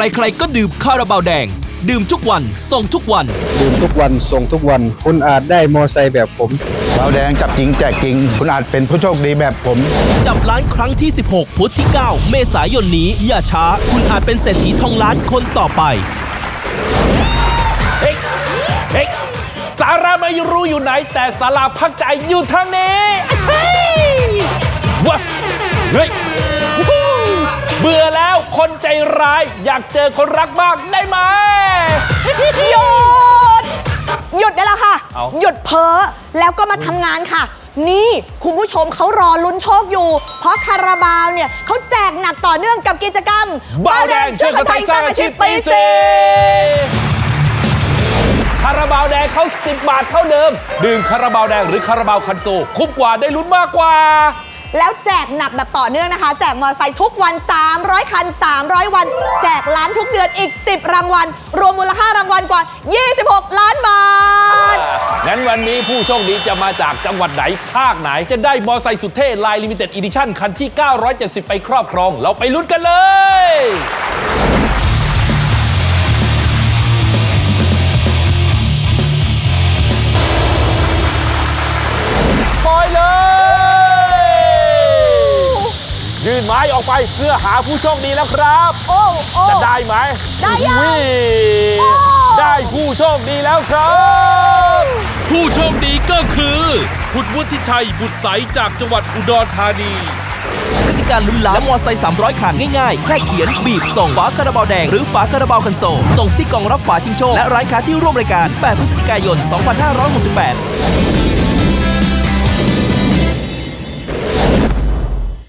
ใครๆก็ดื่มคาราบาวแดง ดื่มทุกวันส่งทุกวัน ดื่มทุกวันส่งทุกวัน คุณอาจได้มอไซค์แบบผมเราแดงจับจริงแจกจริง คุณอาจเป็นผู้โชคดีแบบผม จับล้านครั้งที่ 16 พุธที่ 9 เมษายนนี้ อย่าช้า คุณอาจเป็นเศรษฐีทองล้านคนต่อไปเฮ้ยเฮ้ยสาระไม่รู้อยู่ไหน แต่สาราพักใจอยู่ทางนี้เฮ้ยว้าเฮ้ยวู้ฮู้ เบื่อแล้วคนใจร้าย อยากเจอคนรักบ้างได้ไหม หยุด หยุดได้แล้วค่ะ เอา หยุดเพ้อแล้วก็มาทำงานค่ะ นี่คุณผู้ชมเขารอลุ้นโชคอยู่ เพราะคาราบาวเนี่ยเขาแจกหนักต่อเนื่องกับกิจกรรมบ้าวแดงช่วยคนไทยสร้างอาชีพปีเซคาราบาวแดงเขา10 บาทเท่าเดิม ดื่มคาราบาวแดงหรือคาราบาวคันโซ คุ้มกว่าได้ลุ้นมากกว่า แล้วแจกหนักแบบต่อเนื่องนะคะ แจกมอเตอร์ไซค์ทุกวัน 300 คัน 300 วัน แจกล้านทุกเดือนอีก 10 รางวัล รวมมูลค่ารางวัลกว่า 26 ล้านบาท งั้นวันนี้ผู้โชคดีจะมาจากจังหวัดไหน ภาคไหนจะได้มอไซค์สุดเท่ลายลิมิเต็ดอีดิชั่นคันที่ 970 ไปครอบครอง เราไปลุ้นกันเลย ยื่นไม้ออกไปเพื่อหาผู้โชคดีแล้วครับโอ้โอ้จะได้ไหมได้ยังอุ๊ยโอ้ได้ผู้โชคดีแล้วครับ ผู้โชคดีก็คือคุณวุฒิชัยบุตรใสจากจังหวัดอุดรธานีกติการลุ้นล้านและมอไซค์300 คันง่ายๆ แค่เขียน บีบ ส่งฝาคาราบาวแดง หรือฝาคาราบาวคันโซลตรงที่กล่องรับฝาชิงโชค และร้านค้าที่ร่วมรายการ 8 พฤศจิกายน 2568